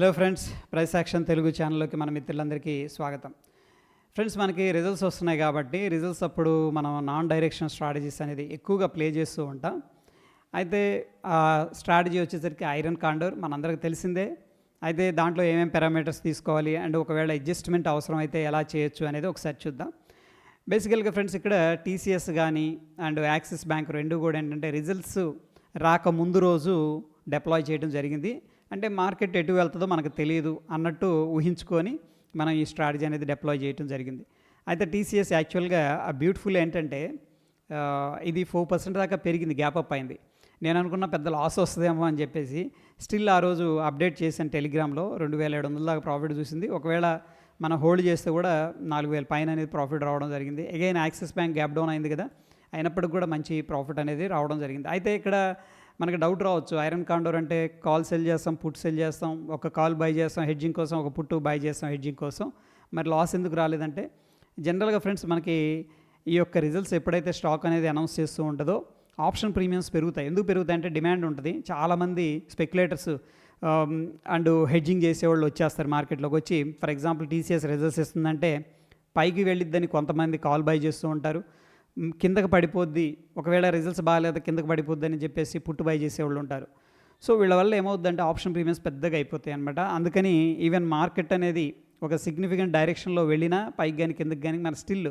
Hello friends price action Telugu ఛానల్లోకి మన మిత్రులందరికీ స్వాగతం. ఫ్రెండ్స్ మనకి రిజల్ట్స్ వస్తున్నాయి కాబట్టి రిజల్ట్స్ అప్పుడు మనం నాన్ డైరెక్షన్ స్ట్రాటజీస్ అనేది ఎక్కువగా ప్లే చేస్తూ ఉంటాం. అయితే ఆ స్ట్రాటజీ వచ్చేసరికి ఐరన్ కాండోర్ మనందరికి తెలిసిందే. అయితే దాంట్లో ఏమేమి పారామీటర్స్ తీసుకోవాలి అండ్ ఒకవేళ అడ్జస్ట్మెంట్ అవసరం అయితే ఎలా చేయొచ్చు అనేది ఒకసారి చూద్దాం. బేసికల్గా ఫ్రెండ్స్ ఇక్కడ టీసీఎస్ కానీ అండ్ యాక్సిస్ బ్యాంక్ రెండు కూడా ఏంటంటే రిజల్ట్స్ రాక ముందు రోజు డిప్లాయ్ చేయడం జరిగింది. అంటే మార్కెట్ ఎటు వెళ్తుందో మనకు తెలియదు అన్నట్టు ఊహించుకొని మనం ఈ స్ట్రాటజీ అనేది డిప్లాయ్ చేయడం జరిగింది. అయితే టీసీఎస్ యాక్చువల్గా ఆ బ్యూటిఫుల్ ఏంటంటే ఇది ఫోర్ పర్సెంట్ దాకా పెరిగింది గ్యాప్ అప్ అయింది. నేను అనుకున్న పెద్ద లాస్ వస్తుందేమో అని చెప్పేసి స్టిల్ ఆ రోజు అప్డేట్ చేశాను టెలిగ్రామ్లో రెండు వేల ఏడు వందల దాకా ప్రాఫిట్ చూసింది. ఒకవేళ మనం హోల్డ్ చేస్తే కూడా నాలుగు వేల పైన అనేది ప్రాఫిట్ రావడం జరిగింది. Again Axis Bank gap down అయింది కదా అయినప్పటికి కూడా మంచి ప్రాఫిట్ అనేది రావడం జరిగింది. అయితే ఇక్కడ మనకి డౌట్ రావచ్చు. ఐరన్ కాండోర్ అంటే కాల్ సెల్ చేస్తాం పుట్ సెల్ చేస్తాం ఒక కాల్ బై చేస్తాం హెడ్జింగ్ కోసం ఒక పుట్టు బై చేస్తాం హెడ్జింగ్ కోసం. మరి లాస్ ఎందుకు రాలేదంటే జనరల్గా ఫ్రెండ్స్ మనకి ఈ యొక్క రిజల్ట్స్ ఎప్పుడైతే స్టాక్ అనేది అనౌన్స్ చేస్తూ ఉంటుందో ఆప్షన్ ప్రీమియమ్స్ పెరుగుతాయి. ఎందుకు పెరుగుతాయి అంటే డిమాండ్ ఉంటుంది. చాలామంది స్పెక్యులేటర్స్ అండ్ హెడ్జింగ్ చేసేవాళ్ళు వచ్చేస్తారు మార్కెట్లోకి వచ్చి. ఫర్ ఎగ్జాంపుల్ టీసీఎస్ రిజల్ట్స్ ఇస్తుందంటే పైకి వెళ్ళిద్దని కొంతమంది కాల్ బై చేస్తూ ఉంటారు. కిందకి పడిపోద్ది. ఒకవేళ రిజల్ట్స్ బాగాలేదు కిందకు పడిపోద్ది అని చెప్పేసి పుట్టు బై చేసేవాళ్ళు ఉంటారు. సో వీళ్ళ వల్ల ఏమవుద్దంటే ఆప్షన్ ప్రీమియమ్స్ పెద్దగా అయిపోతాయి అనమాట అందుకని ఈవెన్ మార్కెట్ అనేది ఒక సిగ్నిఫికెంట్ డైరెక్షన్లో వెళ్ళినా పైకి కానీ కిందకి కానీ మన still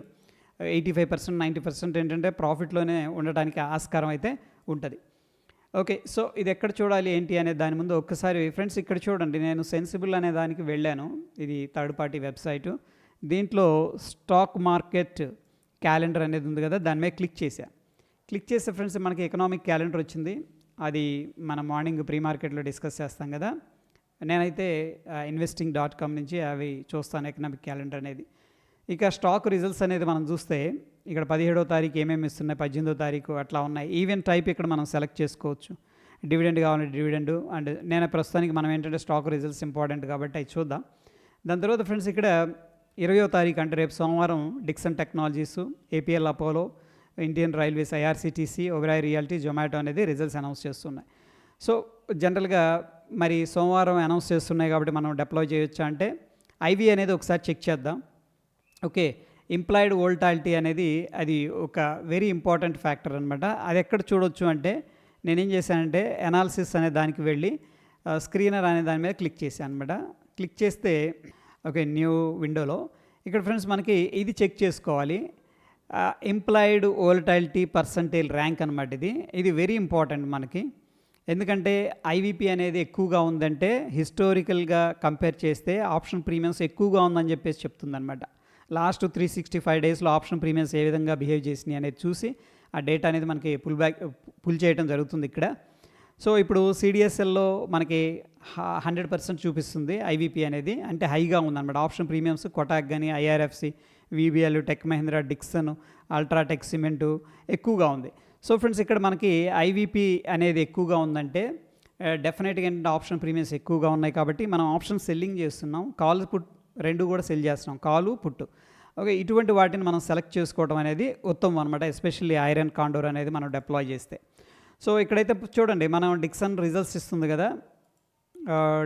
eighty five percent ninety percent ఏంటంటే ప్రాఫిట్లోనే ఉండటానికి ఆస్కారం అయితే ఉంటుంది. ఓకే సో ఇది ఎక్కడ చూడాలి ఏంటి అనే దాని ముందు ఒక్కసారి ఫ్రెండ్స్ ఇక్కడ చూడండి. నేను సెన్సిబుల్ అనే దానికి వెళ్ళాను. ఇది థర్డ్ పార్టీ వెబ్సైటు దీంట్లో స్టాక్ మార్కెట్ క్యాలెండర్ అనేది ఉంది కదా దాని మీద క్లిక్ చేశా. క్లిక్ చేస్తే ఫ్రెండ్స్ మనకి ఎకనామిక్ క్యాలెండర్ వచ్చింది. అది మన మార్నింగ్ ప్రీ మార్కెట్లో డిస్కస్ చేస్తాం కదా. నేనైతే ఇన్వెస్టింగ్ డాట్ కామ్ నుంచి అవి చూస్తాను ఎకనామిక్ క్యాలెండర్ అనేది. ఇక స్టాక్ రిజల్ట్స్ అనేది మనం చూస్తే ఇక్కడ పదిహేడో తారీఖు ఏమేమి ఇస్తున్నాయి పద్దెనిమిదో తారీఖు అట్లా ఉన్నాయి. ఈవెన్ టైప్ ఇక్కడ మనం సెలెక్ట్ చేసుకోవచ్చు. డివిడెండ్ కావాలంటే డివిడెండ్ అండ్ నేను ప్రస్తుతానికి మనం ఏంటంటే స్టాక్ రిజల్ట్స్ ఇంపార్టెంట్ కాబట్టి అవి చూద్దాం. దాని తర్వాత ఫ్రెండ్స్ ఇక్కడ ఇరవయో తారీఖు అంటే రేపు సోమవారం Dixon Technologies APL Apollo Indian Railways IRCTC Oberoi realty Zomato అనేది రిజల్ట్స్ అనౌన్స్ చేస్తున్నాయి. సో జనరల్గా మరి సోమవారం అనౌన్స్ చేస్తున్నాయి కాబట్టి మనం డిప్లాయ్ చేయొచ్చా అంటే ఐవి అనేది ఒకసారి చెక్ చేద్దాం. ఓకే ఇంప్లాయిడ్ వోల్టాలిటీ అనేది అది ఒక వెరీ ఇంపార్టెంట్ ఫ్యాక్టర్ అనమాట అది ఎక్కడ చూడొచ్చు అంటే నేనేం చేశానంటే ఎనాలిసిస్ అనే దానికి వెళ్ళి స్క్రీనర్ అనే దాని మీద క్లిక్ చేశాను అనమాట క్లిక్ చేస్తే ఓకే న్యూ విండోలో. ఇక్కడ ఫ్రెండ్స్ మనకి ఇది చెక్ చేసుకోవాలి. ఎంప్లాయిడ్ వోల్టాలిటీ పర్సంటేజ్ ర్యాంక్ అనమాట ఇది. ఇది వెరీ ఇంపార్టెంట్ మనకి. ఎందుకంటే ఐవిపి అనేది ఎక్కువగా ఉందంటే హిస్టారికల్గా కంపేర్ చేస్తే ఆప్షన్ ప్రీమియమ్స్ ఎక్కువగా ఉందని చెప్పేసి చెప్తుందనమాట లాస్ట్ త్రీ సిక్స్టీ ఫైవ్ డేస్లో ఆప్షన్ ప్రీమియమ్స్ ఏ విధంగా బిహేవ్ చేసినాయి అనేది చూసి ఆ డేటా అనేది మనకి పుల్ బ్యాక్ పుల్ చేయడం జరుగుతుంది ఇక్కడ. సో ఇప్పుడు సిడిఎస్ఎల్లో మనకి హండ్రెడ్ పర్సెంట్ చూపిస్తుంది ఐవీపీ అనేది. అంటే హైగా ఉందన్నమాట. ఆప్షన్ ప్రీమియమ్స్ కొటాక్ కానీ IRFC VBL Tech Mahindra Dixon UltraTech cement ఎక్కువగా ఉంది. సో ఫ్రెండ్స్ ఇక్కడ మనకి ఐవీపీ అనేది ఎక్కువగా ఉందంటే డెఫినెట్గా ఏంటంటే ఆప్షన్ ప్రీమియమ్స్ ఎక్కువగా ఉన్నాయి కాబట్టి మనం ఆప్షన్ సెల్లింగ్ చేస్తున్నాం. కాల్ పుట్ రెండు కూడా సెల్ చేస్తున్నాం. కాలు పుట్టు. ఓకే ఇటువంటి వాటిని మనం సెలెక్ట్ చేసుకోవడం అనేది ఉత్తమం అనమాట ఎస్పెషల్లీ ఐరన్ కాండోర్ అనేది మనం డిప్లాయ్ చేస్తే. సో ఇక్కడైతే చూడండి మనం డిక్సన్ రిజల్ట్స్ ఇస్తుంది కదా.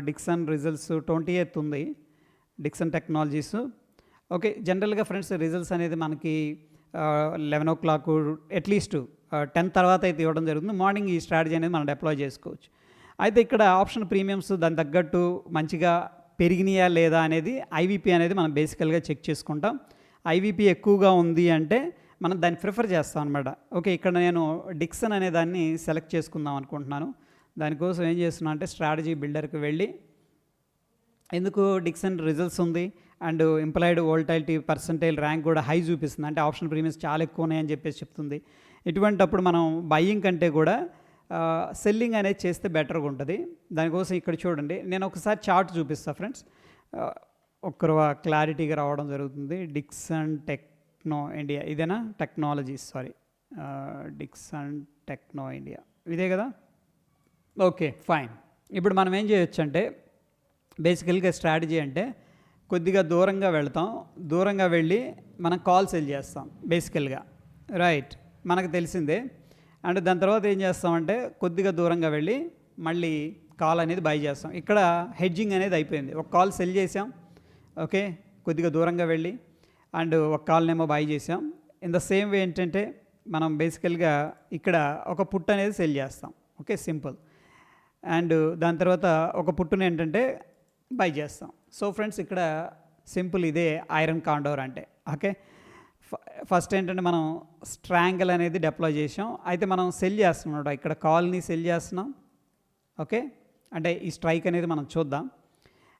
డిక్సన్ రిజల్ట్స్ ట్వంటీ ఎయిత్ ఉంది డిక్సన్ టెక్నాలజీస్. ఓకే జనరల్గా ఫ్రెండ్స్ రిజల్ట్స్ అనేది మనకి eleven o'clock at least ten తర్వాత అయితే ఇవ్వడం జరుగుతుంది. మార్నింగ్ ఈ స్ట్రాటజీ అనేది మనం డిప్లాయ్ చేసుకోవచ్చు. అయితే ఇక్కడ ఆప్షన్ ప్రీమియమ్స్ దాని తగ్గట్టు మంచిగా పెరిగినాయా లేదా అనేది ఐవిపి అనేది మనం బేసికల్గా చెక్ చేసుకుంటాం. ఐవిపి ఎక్కువగా ఉంది అంటే మనం దాన్ని ప్రిఫర్ చేస్తాం అనమాట ఓకే ఇక్కడ నేను డిక్సన్ అనే దాన్ని సెలెక్ట్ చేసుకుందాం అనుకుంటున్నాను. దానికోసం ఏం చేస్తున్నా అంటే స్ట్రాటజీ బిల్డర్కి వెళ్ళి ఎందుకు డిక్సన్ రిజల్ట్స్ ఉంది and implied volatility percentile rank కూడా హై చూపిస్తుంది. అంటే ఆప్షన్ ప్రీమియమ్స్ చాలా ఎక్కువ ఉన్నాయని చెప్పేసి చెప్తుంది. ఇటువంటప్పుడు మనం బయ్యింగ్ కంటే కూడా సెల్లింగ్ అనేది చేస్తే బెటర్గా ఉంటుంది. దానికోసం ఇక్కడ చూడండి. నేను ఒకసారి చార్ట్ చూపిస్తాను ఫ్రెండ్స్ ఒక్కరు క్లారిటీగా రావడం జరుగుతుంది. డిక్సన్ టెక్నో ఇండియా ఇదేనా? Technology sorry Dixon Techno India ఇదే కదా? ఓకే ఫైన్ ఇప్పుడు మనం ఏం చేయొచ్చు అంటే బేసికల్గా స్ట్రాటజీ అంటే కొద్దిగా దూరంగా వెళ్తాం. దూరంగా వెళ్ళి మనం కాల్ సెల్ చేస్తాం బేసికల్గా రైట్ మనకు తెలిసిందే. అండ్ దాని తర్వాత ఏం చేస్తామంటే కొద్దిగా దూరంగా వెళ్ళి మళ్ళీ కాల్ అనేది బై చేస్తాం. ఇక్కడ హెడ్జింగ్ అనేది అయిపోయింది. ఒక కాల్ సెల్ చేసాం ఓకే కొద్దిగా దూరంగా వెళ్ళి అండ్ ఒక కాల్నేమో బై చేసాం ఇన్ ద సేమ్ వే ఏంటంటే మనం బేసికల్గా ఇక్కడ ఒక పుట్ అనేది సెల్ చేస్తాం. ఓకే సింపుల్ అండ్ దాని తర్వాత ఒక పుట్టుని ఏంటంటే బై చేస్తాం. సో ఫ్రెండ్స్ ఇక్కడ సింపుల్ ఇదే ఐరన్ కాండోర్ అంటే. ఓకే ఫస్ట్ ఏంటంటే మనం స్ట్రాంగిల్ అనేది డిప్లాయ్ చేసాం అయితే మనం సెల్ చేస్తున్నాం ఇక్కడ కాల్ని సెల్ చేస్తున్నాం. ఓకే అంటే ఈ స్ట్రైక్ అనేది మనం చూద్దాం.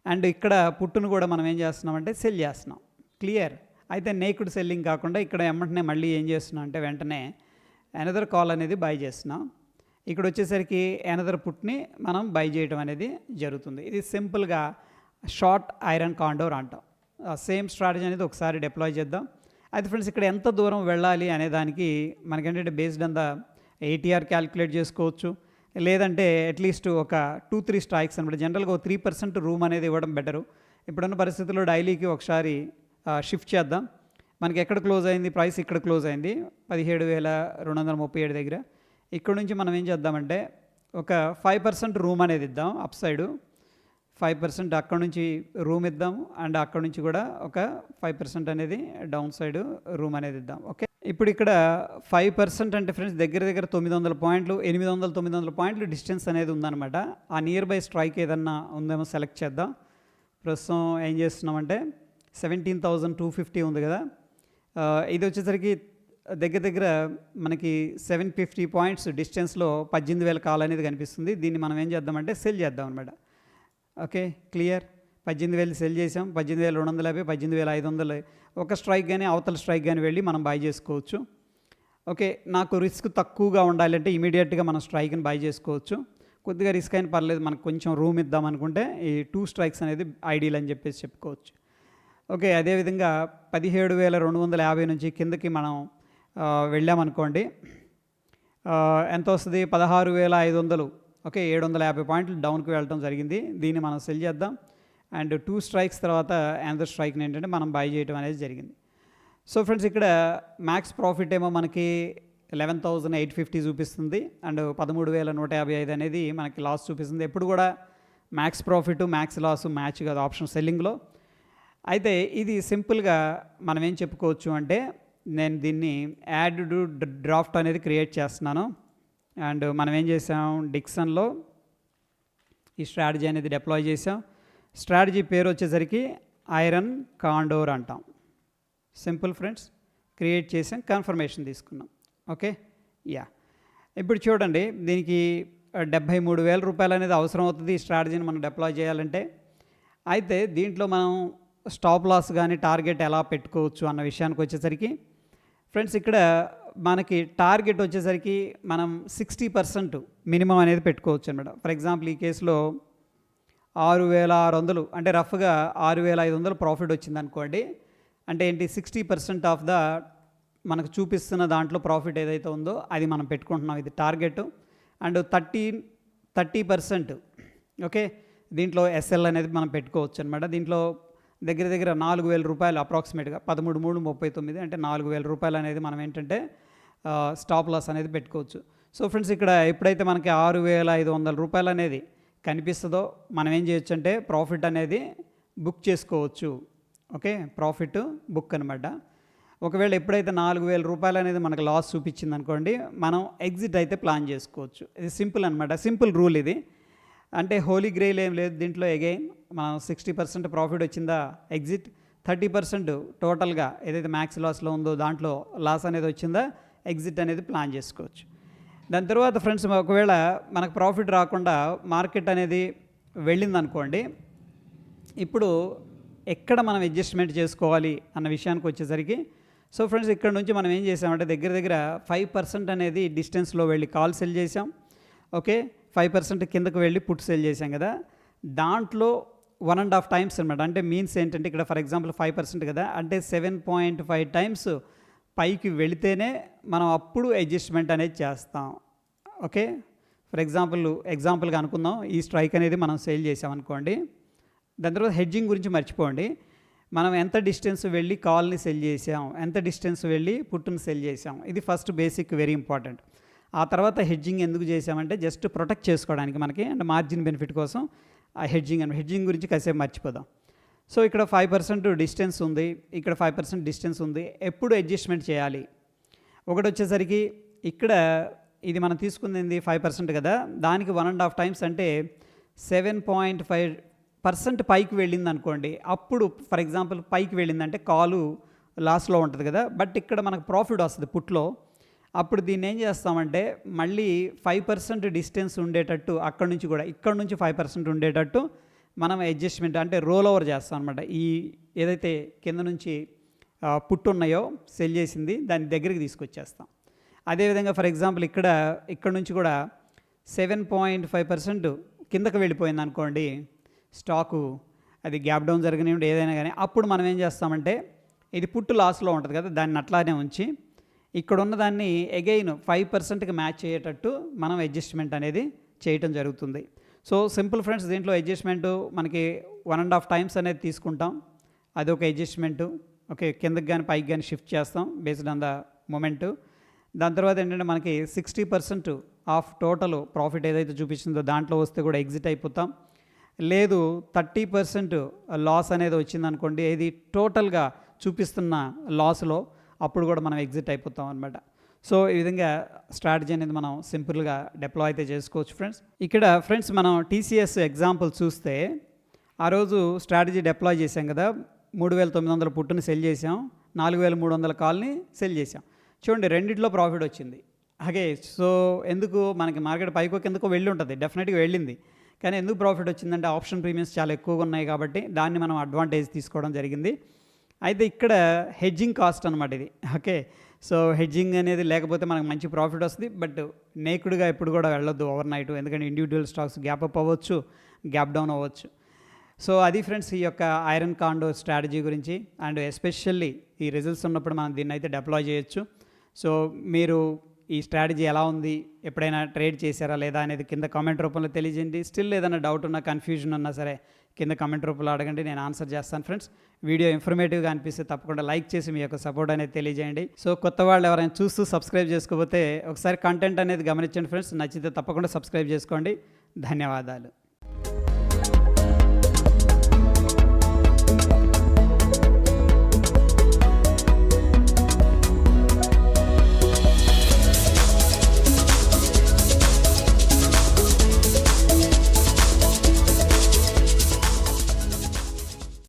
అండ్ ఇక్కడ పుట్టును కూడా మనం ఏం చేస్తున్నామంటే సెల్ చేస్తున్నాం. క్లియర్ అయితే నేకుడ్ సెల్లింగ్ కాకుండా ఇక్కడ వెంటనే మళ్ళీ ఏం చేస్తున్నాం అంటే వెంటనే ఎనదర్ కాల్ అనేది బై చేస్తున్నాం. ఇక్కడ వచ్చేసరికి ఎనదర్ పుట్ని మనం బై చేయడం అనేది జరుగుతుంది. ఇది సింపుల్గా షార్ట్ ఐరన్ కాండోర్ అంటాం. సేమ్ స్ట్రాటజీ అనేది ఒకసారి డిప్లాయ్ చేద్దాం. అయితే ఫ్రెండ్స్ ఇక్కడ ఎంత దూరం వెళ్ళాలి అనే దానికి మనకేంటంటే based on the ATR calculate చేసుకోవచ్చు. లేదంటే అట్లీస్ట్ ఒక టూ త్రీ స్ట్రైక్స్ అనమాట. జనరల్గా ఒక త్రీ పర్సెంట్ రూమ్ అనేది ఇవ్వడం బెటరు ఇప్పుడున్న పరిస్థితుల్లో డైలీకి ఒకసారి షిఫ్ట్ చేద్దాం. మనకి ఎక్కడ క్లోజ్ అయింది? ప్రైస్ ఇక్కడ క్లోజ్ అయింది. పదిహేడు వేల రెండు వందల ముప్పై ఏడు దగ్గర. ఇక్కడ నుంచి మనం ఏం చేద్దామంటే ఒక ఫైవ్ పర్సెంట్ రూమ్ అనేది ఇద్దాం అప్ సైడు. ఫైవ్ పర్సెంట్ అక్కడ నుంచి రూమ్ ఇద్దాం. అండ్ అక్కడ నుంచి కూడా ఒక ఫైవ్ పర్సెంట్ అనేది డౌన్ సైడ్ రూమ్ అనేది ఇద్దాం. ఓకే? ఇప్పుడు ఇక్కడ ఫైవ్ పర్సెంట్ అంటే ఫ్రెండ్స్ దగ్గర దగ్గర తొమ్మిది వందల పాయింట్లు ఎనిమిది వందల తొమ్మిది వందల పాయింట్లు డిస్టెన్స్ అనేది ఉందన్నమాట. ఆ నియర్ బై స్ట్రైక్ ఏదన్నా ఉందేమో సెలెక్ట్ చేద్దాం. ప్రస్తుతం ఏం చేస్తున్నామంటే సెవెంటీన్ థౌజండ్ టూ ఫిఫ్టీ ఉంది కదా. ఇది వచ్చేసరికి దగ్గర దగ్గర మనకి సెవెన్ ఫిఫ్టీ పాయింట్స్ డిస్టెన్స్లో పద్దెనిమిది వేల కాల్ అనేది కనిపిస్తుంది. దీన్ని మనం ఏం చేద్దామంటే సెల్ చేద్దాం అనమాట ఓకే క్లియర్ పద్దెనిమిది వేలు సెల్ చేసాం. పద్దెనిమిది వేల రెండు వందల యాభై పద్దెనిమిది వేల ఐదు వందలు. ఒక స్ట్రైక్ కానీ అవతల స్ట్రైక్ కానీ వెళ్ళి మనం బై చేసుకోవచ్చు. ఓకే నాకు రిస్క్ తక్కువగా ఉండాలంటే ఇమీడియట్గా మనం స్ట్రైక్ని బై చేసుకోవచ్చు. కొద్దిగా రిస్క్ అయిన పర్లేదు మనకు కొంచెం రూమ్ ఇద్దాం అనుకుంటే ఈ టూ స్ట్రైక్స్ అనేది ఐడియల్ అని చెప్పేసి చెప్పుకోవచ్చు. ఓకే అదేవిధంగా పదిహేడు వేల రెండు వందల యాభై నుంచి కిందకి మనం వెళ్ళామనుకోండి ఎంత వస్తుంది? పదహారు వేల ఐదు వందలు. ఓకే ఏడు వందల యాభై పాయింట్లు డౌన్కి వెళ్ళడం జరిగింది. దీన్ని మనం సెల్ చేద్దాం. అండ్ టూ స్ట్రైక్స్ తర్వాత అనదర్ స్ట్రైక్ని ఏంటంటే మనం బై చేయడం అనేది జరిగింది. సో ఫ్రెండ్స్ ఇక్కడ మ్యాక్స్ ప్రాఫిట్ ఏమో మనకి లెవెన్ థౌజండ్ ఎయిట్ ఫిఫ్టీ చూపిస్తుంది. అండ్ పదమూడు వేల నూట యాభై ఐదు అనేది మనకి లాస్ చూపిస్తుంది. ఎప్పుడు కూడా max profit max loss match కాదు ఆప్షన్ సెల్లింగ్లో అయితే ఇది సింపుల్గా మనం ఏం చెప్పుకోవచ్చు అంటే నేను దీన్ని యాడ్ టు డ్రాఫ్ట్ అనేది క్రియేట్ చేస్తున్నాను. అండ్ మనం ఏం చేసాం డిక్సన్లో ఈ స్ట్రాటజీ అనేది డిప్లాయ్ చేసాం. స్ట్రాటజీ పేరు వచ్చేసరికి ఐరన్ కాండోర్ అంటాం. సింపుల్ ఫ్రెండ్స్ క్రియేట్ చేసాం కన్ఫర్మేషన్ తీసుకున్నాం. ఓకే? యా. ఇప్పుడు చూడండి దీనికి డెబ్భై మూడు వేల రూపాయలు అనేది అవసరం అవుతుంది ఈ స్ట్రాటజీని మనం డిప్లాయ్ చేయాలంటే. అయితే దీంట్లో మనం స్టాప్ లాస్ కానీ టార్గెట్ ఎలా పెట్టుకోవచ్చు అన్న విషయానికి వచ్చేసరికి ఫ్రెండ్స్ ఇక్కడ మనకి టార్గెట్ వచ్చేసరికి మనం సిక్స్టీ పర్సెంట్ మినిమం అనేది పెట్టుకోవచ్చు అనమాట. ఫర్ ఎగ్జాంపుల్ ఈ కేసులో ఆరు వేల ఆరు వందలు అంటే రఫ్గా ఆరు వేల ఐదు వందలు ప్రాఫిట్ వచ్చింది అనుకోండి అంటే ఏంటి సిక్స్టీ పర్సెంట్ ఆఫ్ ద మనకు చూపిస్తున్న దాంట్లో ప్రాఫిట్ ఏదైతే ఉందో అది మనం పెట్టుకుంటున్నాం. ఇది target. And thirty thirty percent okay దీంట్లో ఎస్ఎల్ అనేది మనం పెట్టుకోవచ్చు అనమాట. దీంట్లో దగ్గర దగ్గర నాలుగు వేల రూపాయలు అప్రాక్సిమేట్గా పదమూడు మూడు ముప్పై తొమ్మిది అంటే నాలుగు వేల రూపాయలు అనేది మనం ఏంటంటే స్టాప్ లాస్ అనేది పెట్టుకోవచ్చు. సో ఫ్రెండ్స్ ఇక్కడ ఎప్పుడైతే మనకి ఆరు వేల ఐదు వందల రూపాయలు అనేది కనిపిస్తుందో మనం ఏం చేయొచ్చు అంటే ప్రాఫిట్ అనేది బుక్ చేసుకోవచ్చు. ఓకే? ప్రాఫిట్ బుక్ అనమాట ఒకవేళ ఎప్పుడైతే నాలుగు వేల రూపాయలు అనేది మనకు లాస్ చూపించింది అనుకోండి మనం ఎగ్జిట్ అయితే ప్లాన్ చేసుకోవచ్చు. ఇది సింపుల్ అనమాట సింపుల్ రూల్ ఇది. అంటే హోలీ గ్రేల్ ఏం లేదు దీంట్లో అగైన్ మనం సిక్స్టీ పర్సెంట్ ప్రాఫిట్ వచ్చిందా? ఎగ్జిట్ థర్టీ పర్సెంట్ టోటల్గా ఏదైతే మ్యాక్స్ లాస్లో ఉందో దాంట్లో లాస్ అనేది వచ్చిందా? ఎగ్జిట్ అనేది ప్లాన్ చేసుకోవచ్చు. దాని తర్వాత ఫ్రెండ్స్ ఒకవేళ మనకు ప్రాఫిట్ రాకుండా మార్కెట్ అనేది వెళ్ళింది అనుకోండి ఇప్పుడు ఎక్కడ మనం అడ్జస్ట్మెంట్ చేసుకోవాలి అన్న విషయానికి వచ్చేసరికి సో ఫ్రెండ్స్ ఇక్కడ నుంచి మనం ఏం చేసామంటే దగ్గర దగ్గర ఫైవ్ పర్సెంట్ అనేది డిస్టెన్స్లో వెళ్ళి కాల్ సెల్ చేసాం. ఓకే ఫైవ్ పర్సెంట్ కిందకు వెళ్ళి పుట్ సెల్ చేశాం కదా. దాంట్లో వన్ అండ్ హాఫ్ టైమ్స్ అనమాట అంటే మీన్స్ ఏంటంటే ఇక్కడ ఫర్ ఎగ్జాంపుల్ ఫైవ్ పర్సెంట్ కదా. అంటే సెవెన్ పాయింట్ ఫైవ్ టైమ్స్ పైకి వెళితేనే మనం అప్పుడు అడ్జస్ట్మెంట్ అనేది చేస్తాం. ఓకే? ఫర్ ఎగ్జాంపుల్ ఎగ్జాంపుల్గా అనుకుందాం. ఈ స్ట్రైక్ అనేది మనం సేల్ చేసామనుకోండి దాని తర్వాత హెడ్జింగ్ గురించి మర్చిపోండి. మనం ఎంత డిస్టెన్స్ వెళ్ళి కాల్ని సెల్ చేసాం ఎంత డిస్టెన్స్ వెళ్ళి పుట్టును సెల్ చేసాం ఇది ఫస్ట్ బేసిక్ వెరీ ఇంపార్టెంట్. ఆ తర్వాత హెడ్జింగ్ ఎందుకు చేసామంటే జస్ట్ ప్రొటెక్ట్ చేసుకోవడానికి మనకి అండ్ మార్జిన్ బెనిఫిట్ కోసం ఆ హెడ్జింగ్ అని హెడ్జింగ్ గురించి కాసేపు మర్చిపోదాం. సో ఇక్కడ ఫైవ్ పర్సెంట్ డిస్టెన్స్ ఉంది. ఇక్కడ ఫైవ్ పర్సెంట్ డిస్టెన్స్ ఉంది. ఎప్పుడు అడ్జస్ట్మెంట్ చేయాలి? ఒకటి వచ్చేసరికి ఇక్కడ ఇది మనం తీసుకుంది ఫైవ్ పర్సెంట్ కదా. దానికి వన్ అండ్ హాఫ్ టైమ్స్ అంటే సెవెన్ పాయింట్ ఫైవ్ పర్సెంట్ పైకి వెళ్ళింది అనుకోండి. అప్పుడు ఫర్ ఎగ్జాంపుల్ పైకి వెళ్ళిందంటే కాలు లాస్లో ఉంటుంది కదా. బట్ ఇక్కడ మనకు ప్రాఫిట్ వస్తుంది పుట్లో. అప్పుడు దీన్ని ఏం చేస్తామంటే మళ్ళీ ఫైవ్ పర్సెంట్ డిస్టెన్స్ ఉండేటట్టు అక్కడ నుంచి కూడా ఇక్కడ నుంచి ఫైవ్ పర్సెంట్ ఉండేటట్టు మనం అడ్జస్ట్మెంట్ అంటే రోల్ ఓవర్ చేస్తాం అనమాట ఈ ఏదైతే కింద నుంచి పుట్టున్నాయో పుట్టు ఉన్నాయో సెల్ చేసింది దాని దగ్గరికి తీసుకొచ్చేస్తాం. అదేవిధంగా ఫర్ ఎగ్జాంపుల్ ఇక్కడ ఇక్కడ నుంచి కూడా సెవెన్ పాయింట్ ఫైవ్ పర్సెంట్ కిందకు వెళ్ళిపోయింది అనుకోండి స్టాకు అది గ్యాప్ డౌన్ జరిగినప్పుడు ఏదైనా కానీ అప్పుడు మనం ఏం చేస్తామంటే ఇది పుట్టు లాస్లో ఉంటుంది కదా దాన్ని అట్లానే ఉంచి ఇక్కడ ఉన్న దాన్ని అగైన్ ఫైవ్ పర్సెంట్కి మ్యాచ్ అయ్యేటట్టు మనం అడ్జస్ట్మెంట్ అనేది చేయటం జరుగుతుంది. సో సింపుల్ ఫ్రెండ్స్ దీంట్లో అడ్జస్ట్మెంట్ మనకి వన్ అండ్ హాఫ్ టైమ్స్ అనేది తీసుకుంటాం. అది ఒక అడ్జస్ట్మెంటు ఓకే కిందకి కానీ పైకి కానీ షిఫ్ట్ చేస్తాం బేస్డ్ ఆన్ ద మూమెంటు దాని తర్వాత ఏంటంటే మనకి sixty percent of total profit ఏదైతే చూపించిందో దాంట్లో వస్తే కూడా ఎగ్జిట్ అయిపోతాం. లేదు థర్టీ పర్సెంట్ లాస్ అనేది వచ్చిందనుకోండి ఇది టోటల్గా చూపిస్తున్న లాస్లో అప్పుడు కూడా మనం ఎగ్జిట్ అయిపోతాం అనమాట సో ఈ విధంగా స్ట్రాటజీ అనేది మనం సింపుల్గా డిప్లాయ్ అయితే చేసుకోవచ్చు ఫ్రెండ్స్ ఇక్కడ ఫ్రెండ్స్ మనం టీసీఎస్ ఎగ్జాంపుల్ చూస్తే ఆ రోజు స్ట్రాటజీ డిప్లాయ్ చేసాం కదా. మూడు వేల తొమ్మిది వందల పుట్టుని సెల్ చేసాం నాలుగు వేల మూడు వందల కాల్ని సెల్ చేసాం చూడండి రెండిట్లో ప్రాఫిట్ వచ్చింది. అలాగే సో ఎందుకు మనకి మార్కెట్ పైకో కిందకో వెళ్ళి ఉంటుంది. డెఫినెట్గా వెళ్ళింది. కానీ ఎందుకు ప్రాఫిట్ వచ్చిందంటే ఆప్షన్ ప్రీమియమ్స్ చాలా ఎక్కువగా ఉన్నాయి కాబట్టి దాన్ని మనం అడ్వాంటేజ్ తీసుకోవడం జరిగింది. అయితే ఇక్కడ హెడ్జింగ్ కాస్ట్ అనమాట ఇది. ఓకే? సో హెడ్జింగ్ అనేది లేకపోతే మనకు మంచి ప్రాఫిట్ వస్తుంది. బట్ నేకుడుగా ఎప్పుడు కూడా వెళ్ళొద్దు ఓవర్ నైట్. ఎందుకంటే ఇండివిజువల్ స్టాక్స్ గ్యాప్ అప్ అవ్వచ్చు గ్యాప్ డౌన్ అవ్వచ్చు. సో అది ఫ్రెండ్స్ ఈ యొక్క ఐరన్ కాండో స్ట్రాటజీ గురించి. అండ్ ఎస్పెషల్లీ ఈ రిజల్ట్స్ ఉన్నప్పుడు మనం దీన్ని అయితే డిప్లాయ్ చేయొచ్చు. సో మీరు ఈ స్ట్రాటజీ ఎలా ఉంది? ఎప్పుడైనా ట్రేడ్ చేశారా లేదా అనేది కింద కామెంట్ రూపంలో తెలియజేయండి. స్టిల్ ఏదైనా డౌట్ ఉన్నా కన్ఫ్యూజన్ ఉన్నా సరే కింద కమెంట్ రూపంలో అడగండి నేను ఆన్సర్ చేస్తాను ఫ్రెండ్స్ వీడియో ఇన్ఫర్మేటివ్గా అనిపిస్తే తప్పకుండా లైక్ చేసి మీ యొక్క సపోర్ట్ అనేది తెలియజేయండి. సో కొత్త వాళ్ళు ఎవరైనా చూస్తూ సబ్స్క్రైబ్ చేసుకోకపోతే ఒకసారి కంటెంట్ అనేది గమనించండి ఫ్రెండ్స్ నచ్చితే తప్పకుండా సబ్స్క్రైబ్ చేసుకోండి. ధన్యవాదాలు.